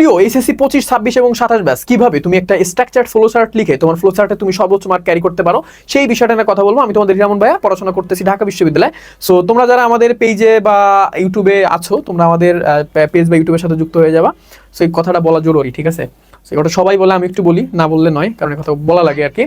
প্রিয় এসএসসি পঁচিশ, ছাব্বিশ এবং সাতাশ ব্যাস, কীভাবে তুমি একটা স্ট্রাকচার ফ্লো চার্ট লিখে তোমার ফ্লো চার্টে তুমি সর্বোচ্চ মার্ক ক্যারি করতে পারো, সেই বিষয়টা নিয়ে কথা বলব। আমি তোমাদের হিরামন ভাইয়া, পড়াশোনা করতেছি ঢাকা বিশ্ববিদ্যালয়ে। সো তোমরা যারা আমাদের পেজে বা ইউটিউবে আছো, তোমরা আমাদের পেজ বা ইউটিউবের সাথে যুক্ত হয়ে যাবা। সো এই কথাটা বলা জরুরি, ঠিক আছে? সে এটা সবাই বলে, আমি একটু বলি, না বললে নয়, কারণ কথা বলা লাগে আর কি।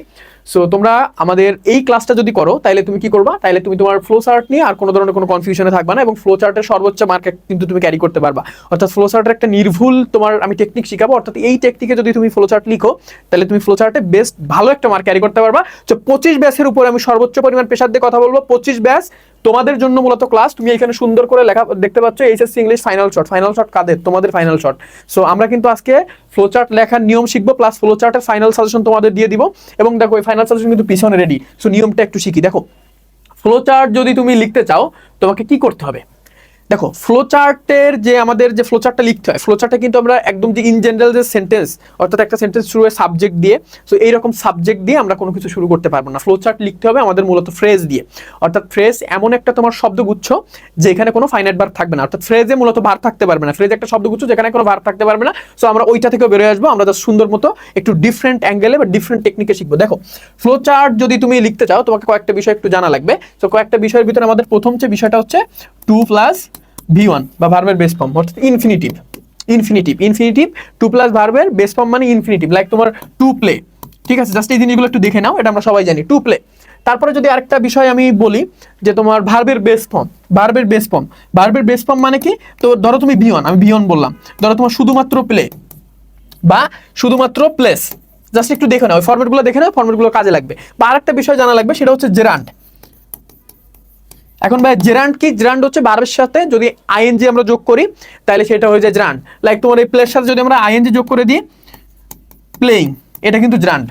সো তোমরা আমাদের এই ক্লাসটা যদি করো তাহলে তুমি কি করবা? তাহলে তুমি তোমার ফ্লো চার্ট নিয়ে আর কোনো ধরনের কোনো কনফিউশনে থাকবা না এবং ফ্লো চার্টের সর্বোচ্চ মার্ক কিন্তু তুমি ক্যারি করতে পারবা। অর্থাৎ ফ্লো চার্টের একটা নির্ভুল তোমার আমি টেকনিক শিখাবো, অর্থাৎ এই টেকনিকে যদি তুমি ফ্লো চার্ট লিখো তাহলে তুমি ফ্লো চার্টে বেস্ট ভালো একটা মার্ক ক্যারি করতে পারবা। তো পঁচিশ ব্যাসের উপর আমি সর্বোচ্চ পরিমাণ পেশার দিয়ে কথা বলব। পঁচিশ ব্যাস তোমাদের জন্য মূলত ক্লাস তুমি এখানে সুন্দর করে লেখা, দেখতে পাচ্ছ HSC English final shot final shot কাদের? তোমাদের ফাইনাল শট সো আমরা কিন্তু আজকে ফ্লো চার্ট লেখার নিয়ম শিখব প্লাস ফ্লো চার্টের ফাইনাল সাজেশন তোমাদের দিয়ে দিব। এবং দেখো ফাইনাল সলিউশন কিন্তু পিছনে রেডি সো নিয়মটা একটু শিখি। দেখো ফ্লো চার্ট যদি তুমি লিখতে চাও, তোমাকে কি করতে হবে? দেখো ফ্লো চার্টের যে আমাদের যে ফ্লো চার্টটা লিখতে হয় ফ্লো চার্টে কিন্তু আমরা একদম যে ইন জেনারেল যে সেন্টেন্স অর্থাৎ একটা সেন্টেন্স শুরু হয় সাবজেক্ট দিয়ে সো এইরকম সাবজেক্ট দিয়ে আমরা কোনো কিছু শুরু করতে পারব না। ফ্লো চার্ট লিখতে হবে আমাদের মূলত ফ্রেজ দিয়ে। অর্থাৎ ফ্রেজ এমন একটা তোমার শব্দগুচ্ছ যেখানে কোনো ফাইনাইট বার থাকবে না। অর্থাৎ ফ্রেজে মূলত ভার থাকতে পারবে না। ফ্রেজ একটা শব্দগুচ্ছ যেখানে কোনো ভার থাকতে পারবে না। সো আমরা ওইটা থেকে বেরোয় আসব। আমরা জাস্ট সুন্দর মতো একটু ডিফারেন্ট অ্যাঙ্গেলে বা ডিফারেন্ট টেকনিকে শিখব। দেখো ফ্লো চার্ট যদি তুমি লিখতে চাও, তোমাকে কয়েকটা বিষয় একটু জানা লাগবে। সো কয়েকটা বিষয়ের ভিতরে আমাদের প্রথম যে বিষয়টা হচ্ছে টু প্লাস ভি ওয়ান বা ভার্বের বেস ফর্ম অর্থাৎ infinitive infinitive infinitive to plus ভার্বের বেস ফর্ম মানে ইনফিনিটিভ লাইক তোমার টু প্লে ঠিক আছে? জাস্ট এই জিনিসগুলো একটু দেখে নাও, এটা আমরা সবাই জানি টু প্লে তারপরে যদি আরেকটা বিষয় আমি বলি, যে তোমার ভার্বের বেস ফর্ম ভার্বের বেস ফর্ম ভার্বের বেস ফর্ম মানে কি? তো ধরো তুমি বিয়ন আমি বিয়ন বললাম, ধরো তোমার শুধুমাত্র প্লে বা শুধুমাত্র প্লেস জাস্ট একটু দেখে নাও ওই ফর্মেটগুলো দেখে নাও ফর্মেটগুলো কাজে লাগবে। বা আরেকটা বিষয় জানা লাগবে, সেটা হচ্ছে জেরান্ড এখন ভাই জেরান্ড কি? জেরান্ড হচ্ছে বারের সাথে যদি আইএনজি আমরা যোগ করি, তাহলে সেটা হয়ে যায় জেরান্ড লাইক তোমার এই প্লের সাথে যদি আমরা আইএনজি যোগ করে দিই প্লেয়িং এটা কিন্তু জেরান্ড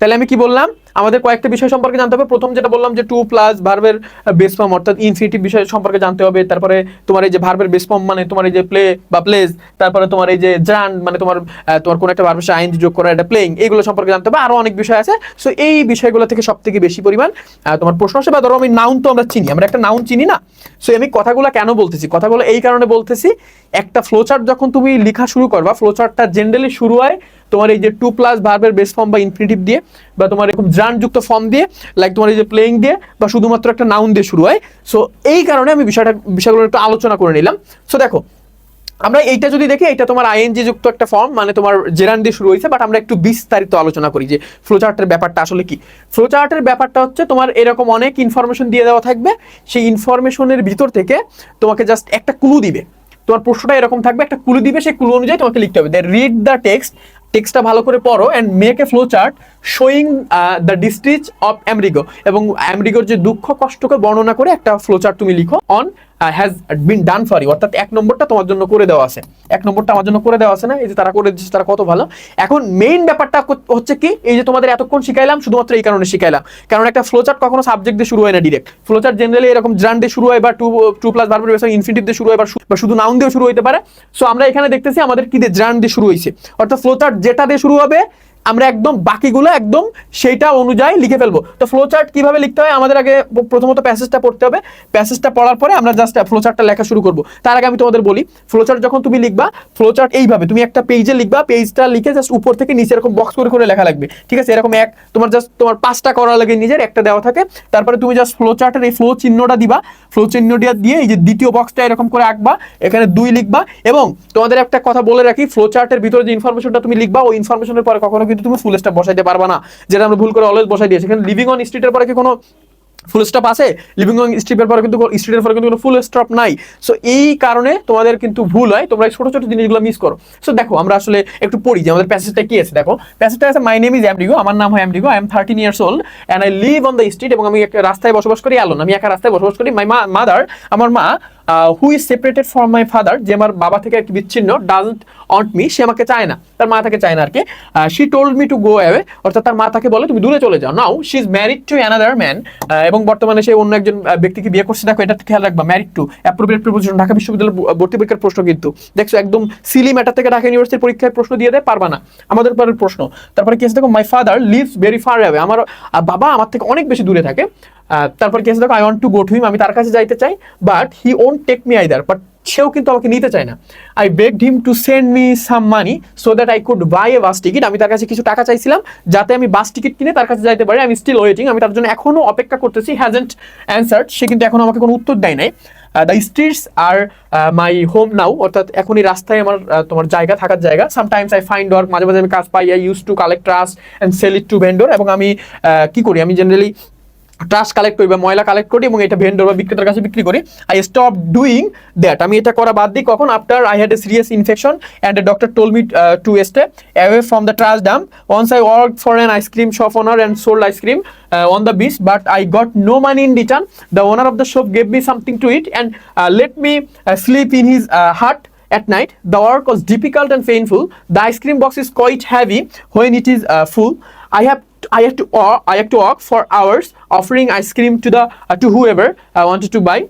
তাহলে আমি কি বললাম? আমাদের কয়েকটা বিষয় সম্পর্কে জানতে হবে। প্রথম যেটা বললাম যে টু প্লাস ভার্বের বেস ফর্ম অর্থাৎ ইনফিনিটিভ বিষয় সম্পর্কে জানতে হবে। তারপরে তোমার এই যে ভার্বের বেস ফর্ম মানে তোমার এই যে প্লে বা প্লেস তারপরে তোমার এই যে জান মানে তোমার তোমার কোন একটা ভার্বের সাথে যোগ করা, এটা প্লেইং এগুলো সম্পর্কে জানতে হবে। আরও অনেক বিষয় আছে। সো এই বিষয়গুলো থেকে সব থেকে বেশি পরিমাণ তোমার প্রশ্ন আসে বা ধরো আমি নাউন তো আমরা চিনি, আমরা একটা নাউন চিনি না? সো আমি কথাগুলো কেন বলতেছি? কথাগুলো এই কারণে বলতেছি, একটা ফ্লোচার্ট যখন তুমি লেখা শুরু করবা ফ্লোচার্টটা জেনারেলি শুরু হয় তোমার এই যে টু প্লাস ভার্বের বেস ফর্ম বা ইনফিনিটিভ দিয়ে বা তোমার এরকম যুক্ত ফর্ম দিয়ে লাইক তোমার এই যে প্লেইং দিয়ে বা শুধুমাত্র একটা নাউন দিয়ে শুরু হয়। সো এই কারণে আমি বিষয়টা বিষয়গুলো একটু আলোচনা করে নিলাম। সো দেখো, আমরা এইটা যদি দেখি এটা তোমার আইএনজি যুক্ত একটা ফর্ম মানে তোমার জেরান দিয়ে শুরু হয়েছে বাট আমরা একটু বিস্তারিত আলোচনা করি যে ফ্লোচার্টের ব্যাপারটা আসলে কি। ফ্লোচার্টের ব্যাপারটা হচ্ছে তোমার এরকম অনেক ইনফরমেশন দিয়ে দেওয়া থাকবে। সেই ইনফরমেশনের ভিতর থেকে তোমাকে জাস্ট একটা ক্লু দিবে। তোমার প্রশ্নটা এরকম থাকবে, একটা ক্লু দিবে, সেই ক্লু অনুযায়ী তোমাকে লিখতে হবে। দ্য রিড দ্য টেক্সট টেক্সটটা ভালো করে পড়ো and make a flow chart showing the distress of Amerigo এবং অ্যামরিগোর যে দুঃখ, কষ্টকে বর্ণনা করে একটা ফ্লো চার্ট তুমি লিখো on has been done for you অর্থাৎ এক নম্বরটা তোমার জন্য করে দেওয়া আছে। এক নম্বরটা আমার জন্য করে দেওয়া আছে না? এই যে তারা করে দিচ্ছে তারা কত ভালো? এখন মেইন ব্যাপারটা হচ্ছে কি? এই যে তোমাদের এতক্ষণ শিখাইলাম, শুধুমাত্র এই কারণে শিখাইলাম। কারণ একটা ফ্লো চার্ট কখনো সাবজেক্ট দিয়ে শুরু হয় না ডিরেক্ট ফ্লো চার্ট জেনারেলি এরকম জান দিয়ে শুরু হয় বা টু টু প্লাস ভার্বের ইনফিনিটিভ দিয়ে শুরু হয় বা শুধু নাউন দিয়ে শুরু হতে পারে। সো আমরা এখানে দেখতেছি আমাদের কি দিয়ে জান দিয়ে শুরু হয়েছে অর্থাৎ ফ্লোচার্ট যেটা দিয়ে শুরু হবে আমরা একদম বাকিগুলো একদম সেইটা অনুযায়ী লিখে ফেলব। তো ফ্লো চার্ট কীভাবে লিখতে হয়? আমাদের আগে প্রথমত প্যাসেজটা পড়তে হবে। প্যাসেজটা পড়ার পরে আমরা জাস্ট ফ্লো চার্টটা লেখা শুরু করব। তার আগে আমি তোমাদের বলি ফ্লো চার্ট যখন তুমি লিখবা ফ্লো চার্ট এইভাবে, তুমি একটা পেজে লিখবা পেজটা লিখে জাস্ট উপর থেকে নিচে এরকম বক্স করে করে লেখা লাগবে। ঠিক আছে? এরকম এক, তোমার জাস্ট তোমার পাঁচটা করা লাগে নিজের, একটা দেওয়া থাকে। তারপরে তুমি জাস্ট ফ্লো চার্টের এই ফ্লো চিহ্নটা দিবা। ফ্লো চিহ্নটা দিয়ে এই যে দ্বিতীয় বক্সটা এরকম করে আঁকবা, এখানে দুই লিখবা এবং তোমাদের একটা কথা বলে রাখি ফ্লো চার্টের ভিতরে যে ইনফরমেশনটা তুমি লিখবা, ওই ইনফরমেশনের পরে কখনো কিন্তু তুমি ফুল স্টপ বসাইতে পারবা না। যেটা আমরা ভুল করে অলওয়েজ বসাই দিয়েছি। এখানে লিভিং অন স্ট্রিটের পরে কি কোনো ফুল স্টপ আছে? লিভিং অন স্ট্রিপের পরে কিন্তু স্ট্রিটের পরে কিন্তু কোনো ফুল স্টপ নাই। সো এই কারণে তোমাদের কিন্তু ভুল হয়। তোমরা ছোট ছোট জিনিসগুলো মিস করো। সো দেখো, আমরা আসলে একটু পড়ি যে আমাদের প্যাসেজটা কি আছে। দেখো প্যাসেজটা আছে মাই নেম ইজ অ্যামডিগো আমার নাম হয় Amerigo I am thirteen years old and I live on the street এবং আমি একটা রাস্তায় বসবাস করি আলোন আমি একা রাস্তায় বসবাস করি। মাই মাদার আমার মা who is separated from my father যে আমার বাবা থেকে আর কি বিচ্ছিন্ন ডাজন্ট অন্ট মি সে আমাকে চায় না। তার মা তাকে চায় না আর কি। She told me to go away অর্থাৎ তার মা তাকে বলে, তুমি দূরে চলে যাও। Now she is married to another man এবং বর্তমানে সে অন্য একজন ব্যক্তিকে বিয়ে করছে। দেখো, এটা খেয়াল রাখবা married to appropriate preposition Dhaka বিশ্ববিদ্যালয়ের ভর্তি পরীক্ষার প্রশ্ন কিন্তু। দেখছ, একদম সিলি ম্যাটার থেকে ঢাকা ইউনিভার্সিটির পরীক্ষায় প্রশ্ন দিয়ে দেয়, পারবা না। আমাদের পরের প্রশ্ন। তারপরে কি আছে? দেখো my father lives very far away আমার বাবা আমার থেকে অনেক বেশি দূরে থাকে। তারপর কি আছে দেখো I want to go to him আমি তার কাছে যাইতে চাই but he won't take me either but সেও কিন্তু আমাকে নিতে চায় না। I begged him to send me some money so that I could buy a bus ticket আমি তার কাছে কিছু টাকা চাইছিলাম যাতে আমি বাস টিকিট কিনে তার কাছে যাইতে পারি। আমি স্টিল ওয়েটিং আমি তার জন্য এখনও অপেক্ষা করতেছি হ্যাজেন্ট অ্যান্সার্ড সে কিন্তু এখনও আমাকে কোনো উত্তর দেয় নাই। The streets are my home now অর্থাৎ এখনই রাস্তায় আমার তোমার জায়গা থাকার জায়গা। সামটাইমস আই ফাইন্ড ওয়ার্ক মাঝে মাঝে আমি কাজ পাই। I use to collect trash and sell it to vendor এবং আমি কি করি? আমি জেনারেলি ট্রাশ কালেক্ট করি বা ময়লা কালেক্ট করি এবং এটা ভেন্ডর বা বিক্রেতার কাছে বিক্রি করি। আই স্টপ ডুইং দ্যাট আমি এটা করা বাদ দিই কখন? After I had a serious infection and a doctor told me to stay away from the trash dump once I work for an ice cream shop owner and sold ice cream on the beach but I got no money in return the owner of the shop gave me something to eat and let me sleep in his hut at night. The work was difficult and painful. The ice cream box is quite heavy when it is uh, full. I have I have to walk, I have to walk for hours offering ice cream to the uh, to whoever I wanted to buy.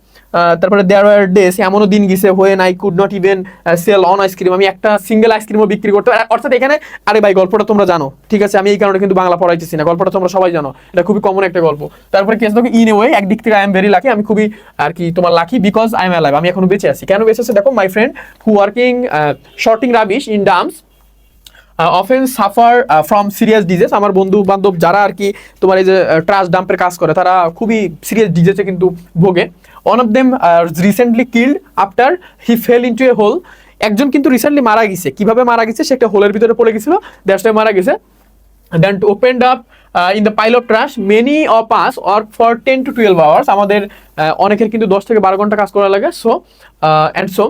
তারপরে দেয়ার আর ডেস এমনও দিন গেছে when I could not even sell one ice cream আমি একটা single আইসক্রিমও বিক্রি করতে অর্থাৎ এখানে, আরে ভাই, গল্পটা তোমরা জানো, ঠিক আছে? আমি এই কারণে কিন্তু বাংলা পড়াইতেছি না। গল্পটা তোমরা সবাই জানো। এটা খুবই কমন একটা গল্প। তারপরে কেস দেখো ইন ওয়ে একদিক থেকে আই এম ভেরি লাকি আমি খুবই, আর কি, তোমার lucky because I am alive আমি এখনও বেঁচে আছি। কেন বেঁচে আছে? দেখো my friend who working sorting rubbish in dumps often suffer from serious diseases আমার বন্ধু বান্ধব যারা আর কি, তোমার এই যে ট্রাশ ডাম্পের কাজ করে, তারা খুবই সিরিয়াস ডিজেসে কিন্তু ভোগে। One of them recently killed after he fell into a hole একজন কিন্তু রিসেন্টলি মারা গেছে। কীভাবে মারা গেছে? সে একটা হোলের ভিতরে পড়ে গেছিল। দ্যাটস মারা গেছে। Then opened opened up the pile of trash, many of us work for 10 to 12 hours. আমাদের অনেকের কিন্তু 10 থেকে 12 ঘণ্টা কাজ করা লাগে। So and so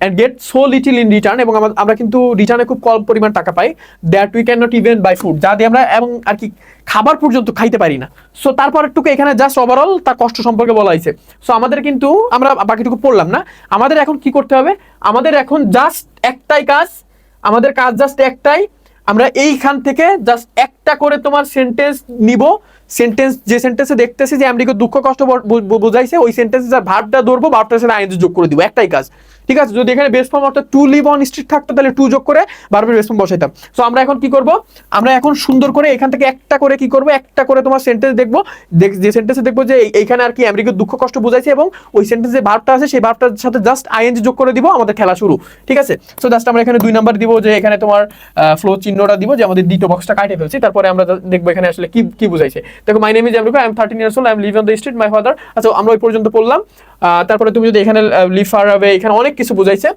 and get so little in return এবং আমরা কিন্তু রিটার্নে খুব কম পরিমাণ টাকা পাই that we can not even buy food যা দিয়ে আমরা এবং আর কি খাবার পর্যন্ত খাইতে পারি না। সো তারপর একটু এখানে জাস্ট ওভারঅল তার কষ্ট সম্পর্কে বলা হয়েছে। সো আমাদের কিন্তু আমরা বাকিটুকু পড়লাম না। আমাদের এখন কি করতে হবে? আমাদের এখন জাস্ট একটাই কাজ, আমাদের কাজ জাস্ট একটাই আমরা এইখান থেকে জাস্ট একটা করে তোমার সেন্টেন্স নিব। সেন্টেন্স যে সেন্টেন্সে দেখতেছি যে আমি দুঃখ, কষ্ট বুঝাইছে, ওই সেন্টেন্সে যার ভার্বটা ধরবো, ভাবটা সাথে আইন যোগ করে দিব। একটাই কাজ। ঠিক আছে? যদি এখানে বেস ফর্ম অর্থাৎ টু লিভ অন স্ট্রিট থাকতো, তাহলে টু যোগ করে ভার্বের বেস ফর্ম বসাইতাম। সো আমরা এখন কি করব? আমরা এখন সুন্দর করে এখান থেকে একটা করে কি করব? একটা করে তোমার সেন্টেন্স দেখব। দেখ- যে সেন্টেন্সে দেখব যে এই- এইখানে আর কি আমেরিকার দুঃখ কষ্ট বুঝাইছে এবং ওই সেন্টেন্সে ভার্বটা আছে, সেই ভার্বটার সাথে জাস্ট আইএনজি যোগ করে দিব আমাদের খেলা শুরু। ঠিক আছে? সো জাস্ট আমরা এখানে দুই নাম্বার দিব যে এখানে তোমার ফ্লো চিহ্নটা দিব যে আমাদের দ্বিতীয় বক্সটা কাটে ফেলছি। তারপরে আমরা দেখব এখানে আসলে কি কি বুঝাইছে। দেখো my name is Amerigo I am thirteen years old I am live on the street my father আচ্ছা আমরা ওই পর্যন্ত পড়লাম। তারপরে তুমি যদি এখানে লিভ ফার হবে, এখানে অনেক কিছু বুঝাইছে।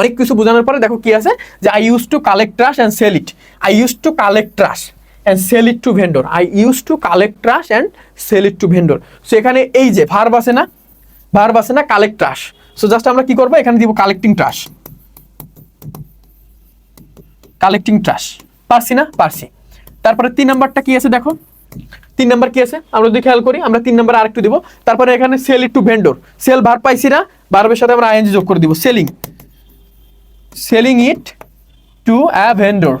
অনেক কিছু বোঝানোর পরে দেখো কি আছে? যে I use to collect trash and sell it I use to collect trash and sell it to vendor I use to collect trash and sell it to vendor so এখানে এই যে ভার্ব আছে না? ভার্ব আছে না? Collect trash so just আমরা কি করব? এখানে দিব কালেক্টিং ট্রাশ কালেক্টিং ট্রাশ পারছি না? পারছি। তারপরে তিন নাম্বারটা কি আছে দেখো? তিন নাম্বার কি আছে? আমরা যদি খেয়াল করি, আমরা তিন নাম্বার আরেকটু দিব। তারপরে এখানে sell it to vendor sell ভার পাইছি না ভার্বের সাথে আমরা আইএনজি যোগ করে দিব। Selling selling it to a vendor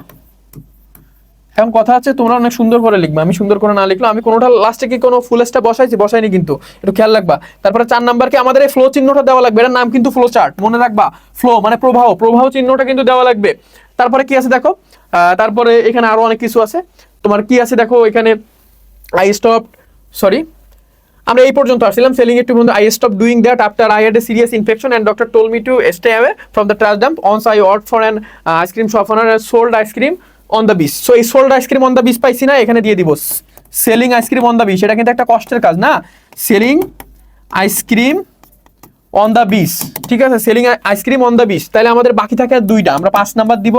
এখন কথা আছে, তোমরা অনেক সুন্দর করে লিখবে। আমি সুন্দর করে না লিখলো আমি কোনোটা লাস্টে কি কোনো ফুলেসটা বসাইছি? বসাইনি কিন্তু। একটু খেয়াল রাখবা। তারপরে চার নাম্বারকে আমাদের এই ফ্লো চিহ্নটা দেওয়া লাগবে? এটার নাম কিন্তু ফ্লো চার্ট মনে রাখবা ফ্লো মানে প্রবাহ। প্রবাহ চিহ্নটা কিন্তু দেওয়া লাগবে। তারপরে কি আছে দেখো? তারপরে এখানে আরও অনেক কিছু আছে। তোমার কি আছে দেখো? এখানে আই স্টপ সরি আমরা এই পর্যন্ত আসছিলাম। সেলিং এর টু বন্ধু I stop doing that after I had a serious infection and doctor told me to stay away from the trash dump once I worked for an ice cream shop owner sold ice cream on the beach so এই sold ice cream on the beach পাইছি না, এখানে দিয়ে দিব। Selling ice cream on the beach এটা কিন্তু একটা কষ্টের কাজ না? Selling ice cream on the beach ঠিক আছে? Selling ice cream on the beach তাহলে আমাদের বাকি থাকে আর দুইটা। আমরা পাঁচ নাম্বার দিব,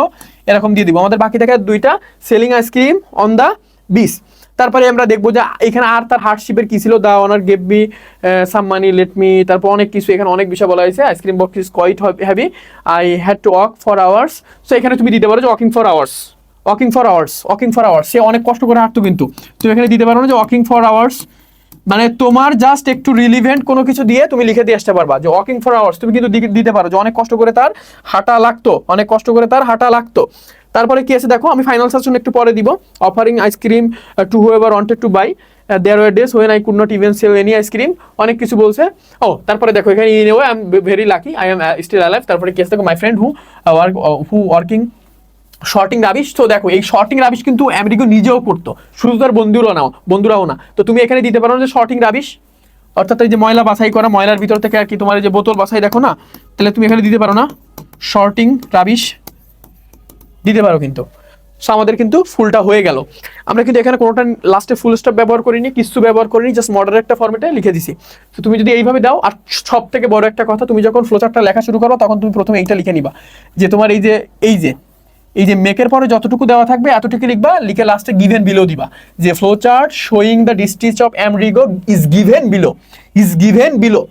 এরকম দিয়ে দিব। আমাদের বাকি থাকে আর দুইটা selling ice cream on the beach তারপরে আমরা দেখব যে এখানে আর তার হার্ডশিপের কি ছিল? The owner gave me some money let me তারপর অনেক কিছু এখানে অনেক বিষয় বলা হয়েছে। Ice cream box is quite heavy I had to walk for hours so এখানে তুমি দিতে পারো যে walking for hours walking for hours walking for hours সে অনেক কষ্ট করে হাঁটতো কিন্তু। তুমি এখানে দিতে পারো না যে ওয়াকিং ফর আওয়ার্স মানে তোমার জাস্ট একটু রিলিভেন্ট কোনো কিছু দিয়ে তুমি লিখে দিয়ে আসতে পারবা। যে ওয়াকিং ফর আওয়ার্স তুমি কিন্তু দিতে পারো যে অনেক কষ্ট করে তার হাঁটা লাগতো, অনেক কষ্ট করে তার হাঁটা লাগতো। তারপরে কি আছে দেখো, আমি ফাইনাল সেশন একটু পরে দিব। Offering ice cream to whoever wanted to buy there were days when I could not even sell any ice cream অনেক কিছু বলছে। ও, তারপরে দেখো, এখানে in way I am very lucky I am still alive তারপরে কি আছে দেখো my friend who work who working sorting rubbish তো দেখো, এই শর্টিং রাবিশ কিন্তু আমেরিকা নিজেও করতো। শুধু তার বন্ধুরাও নাও বন্ধুরাও না। তো তুমি এখানে দিতে পারো না যে শর্টিং রাবিশ অর্থাৎ এই যে ময়লা বাছাই করা, ময়লার ভিতর থেকে আর কি তোমার যে বোতল বাছাই দেখো না? তাহলে তুমি এখানে দিতে পারো না। শর্টিং রাবিশ দিতে পারো কিন্তু। সো আমাদের কিন্তু ফুলটা হয়ে গেল। আমরা কিন্তু এখানে কোনোটা লাস্টে ফুল স্টপ ব্যবহার করিনি, কিছু ব্যবহার করিনি জাস্ট মডার একটা ফর্মেটে লিখে দিছি। তো তুমি যদি এইভাবে দাও, আর সব থেকে বড় একটা কথা, তুমি যখন ফ্লোচারটা লেখা শুরু করো তখন তুমি প্রথমে এইটা লিখে নিবা। যে তোমার এই যে এই যে এই যে মেকের পরে যতটুকু দেওয়া থাকবে, এতটুকু লিখবা, লিখে লাস্টে গিভেন বিলো দিবা। যে flow chart showing the district of amerigo is given below is given below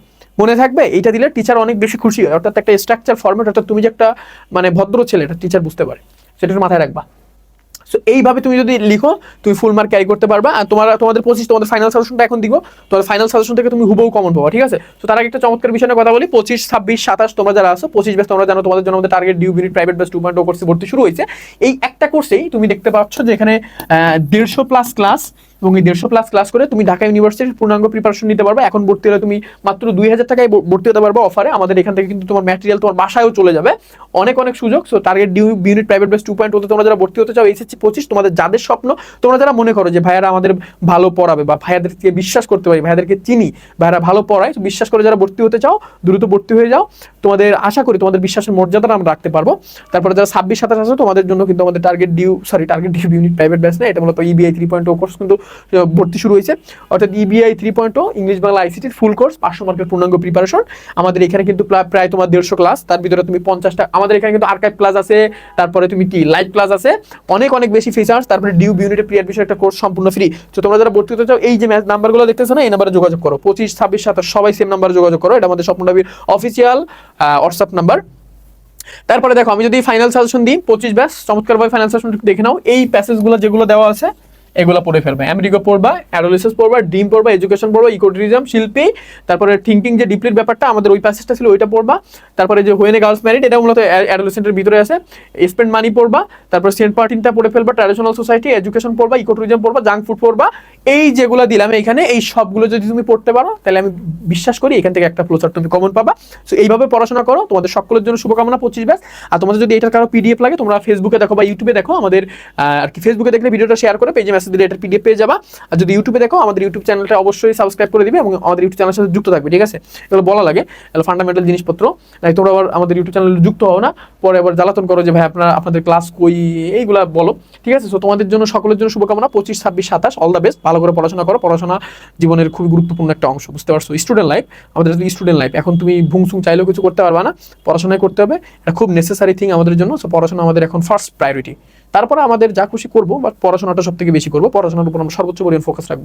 মনে থাকবে, এইটা দিলে টিচার অনেক বেশি খুশি হয়। অর্থাৎ একটা স্ট্রাকচার ফর্মেট অর্থাৎ তুমি যে একটা মানে ভদ্র ছেলে, এটা টিচার বুঝতে পারে। সেটা মাথায় রাখবা। সো এইভাবে তুমি যদি লিখো, তুমি ফুল মার্ক ক্যারি করতে পারবা, আর তোমার, তোমাদের পঁচিশ তোমাদের ফাইনাল সাজেশনটা এখন দিব তোমার ফাইনাল সাজেশন থেকে তুমি হুবহু কমন পাবো, ঠিক আছে? তো তার আগে একটা চমৎকার বিষয় কথা বলি, পঁচিশ, ছাব্বিশ, সাতাশ তোমরা যারা আসো পঁচিশ ব্যাস তোমরা জানো তোমাদের জন্য আমাদের target DU unit private batch two point কোর্সে ভর্তি শুরু হয়েছে। এই একটা কোর্সেই তুমি দেখতে পাচ্ছ যে এখানে দেড়শো প্লাস ক্লাস এবং এই দেড়শো প্লাস ক্লাস করে তুমি ঢাকা ইউনিভার্সিটির পূর্ণাঙ্গ প্রিপারেশন নিতে পারবে। এখন ভর্তি হলে তুমি মাত্র দুই হাজার টাকায় ভর্তি হতে পারবে অফারে আমাদের এখান থেকে কিন্তু তোমার ম্যাটেরিয়াল তোমার বাসায়ও চলে যাবে। অনেক অনেক সুযোগ। So target DU unit private batch two point ওতে তোমরা যারা ভর্তি হতে চাও এসএসসি পঁচিশ, তোমাদের যাদের স্বপ্ন, তোমরা যারা মনে করো যে ভাইয়ারা আমাদের ভালো পড়াবে বা ভাইয়াদেরকে বিশ্বাস করতে পারি, ভাইয়াদেরকে চিনি, ভাইয়ারা ভালো পড়ায় বিশ্বাস করে যারা ভর্তি হতে চাও, দ্রুত ভর্তি হয়ে যাও। তোমাদের আশা করি তোমাদের বিশ্বাসের মর্যাদাটা আমরা রাখতে পারব। তারপরে যারা ছাব্বিশ, সাতাশ আছে, তোমাদের জন্য কিন্তু আমাদের target due sorry target due unit private batch না, এটা মূলত EBI three point o course কিন্তু ভর্তি শুরু হয়েছে। অর্থাৎ EBI three point o English Bangla আইসিটির full course পাঁচশো মার্কের পূর্ণাঙ্গ প্রিপারেশন আমাদের এখানে কিন্তু প্রায় তোমার দেড়শো ক্লাস তার ভিতরে তুমি পঞ্চাশটা আমাদের এখানে কিন্তু আর্কাইভ ক্লাস আছে, তারপরে তুমি কি লাইভ ক্লাস আছে। অনেক অনেক বেশি ফিচার্স তারপরে ডিউ ইউনিটের প্রিয়ার বিষয়ে একটা কোর্স সম্পূর্ণ ফ্রি তো তোমরা যারা ভর্তি হতে চাও, এই যে ম্যাচ নাম্বারগুলো দেখতেছো না, এই নাম্বারে যোগাযোগ করো। পঁচিশ, ছাব্বিশ, সাতাশ, সবাই সেম নাম্বারে যোগাযোগ করো। এটা আমাদের স্বপ্ননবীর অফিসিয়াল হোয়াটসঅ্যাপ নাম্বার তারপরে দেখো, আমি যদি ফাইনাল সাজেশন দিই, পঁচিশ ব্যাস, চমৎকারভাবে ফাইনাল সাজেশন দেখে নাও। এই প্যাসেজগুলো যেগুলো দেওয়া আছে এগুলো পড়ে ফেলবে। আমেরিকা পড়বা অ্যাডোলিসিস পড়বা ডিম পড়বা এডুকেশন পড়বা ইকোটুরিজম শিল্পী, তারপরে থিঙ্কিং যে ডিপ্লির ব্যাপারটা, আমাদের ওই প্যাসেজটা ছিল ওইটা পড়বা। তারপরে যে হোয়েনে গার্লস ম্যারিড এটা মূলত অ্যাডোলিসেন্টের ভিতরে আছে। স্পেন্ড মানি পড়বা, তারপর সেন্ট পার্টিনটা পড়ে ফেলবা ট্র্যাডিশনাল সোসাইটি এডুকেশন পড়বা ইকোটুরিজম পড়বা জাঙ্ক ফুড পড়বা। এই যেগুলো দিলাম এখানে এই সবগুলো যদি তুমি পড়তে পারো, তাহলে আমি বিশ্বাস করি এখান থেকে একটা ফ্লোচার তুমি কমন পাবা। সো এইভাবে পড়াশোনা করো, তোমাদের সকলের জন্য শুভকামনা, পঁচিশ ব্যাস। আর তোমাদের যদি এটার কারও পিডিএফ লাগে, তোমরা ফেসবুকে দেখো বা ইউটিউবে দেখো, আমাদের আর কি ফেসবুকে দেখলে ভিডিওটা শেয়ার করে পেজে মেসেজ দিলে এটার পিডিএফ পেয়ে যাবা, আর যদি ইউটিউবে দেখো, আমাদের ইউটিউব চ্যানেলটা অবশ্যই সাবস্ক্রাইব করে দিবে এবং আমাদের ইউটিউব চ্যানেলের সাথে যুক্ত থাকবে, ঠিক আছে? এগুলো বলা লাগে, এগুলো ফান্ডামেন্টাল জিনিসপত্র। নাই তোমরা আবার আমাদের ইউটিউব চ্যানেলে যুক্ত হও না, পরে আবার জ্বালাতন করো যে, ভাই, আপনারা, আপনাদের ক্লাস কই? এইগুলা বলো, ঠিক আছে? সো তোমাদের জন্য, সকলের জন্য শুভকামনা, পঁচিশ, ছাব্বিশ, সাতাশ অল দ্য বেস্ট ভালো করে পড়াশোনা করো। পড়াশোনা জীবনের খুবই গুরুত্বপূর্ণ একটা অংশ, বুঝতে পারছ? স্টুডেন্ট লাইফ আমাদের স্টুডেন্ট লাইফ এখন তুমি ভুংসুং চাইলেও কিছু করতে পারবা না পড়াশোনায় করতে হবে, এটা খুব নেসেসারি থিং আমাদের জন্য। সো পড়াশোনা আমাদের এখন ফার্স্ট প্রায়োরিটি তারপরে আমাদের যা খুশি করব বা পড়াশোনাটা সব থেকে বেশি করব। পড়াশোনার উপর আমরা সর্বোচ্চ পরিমাণ ফোকাস রাখব।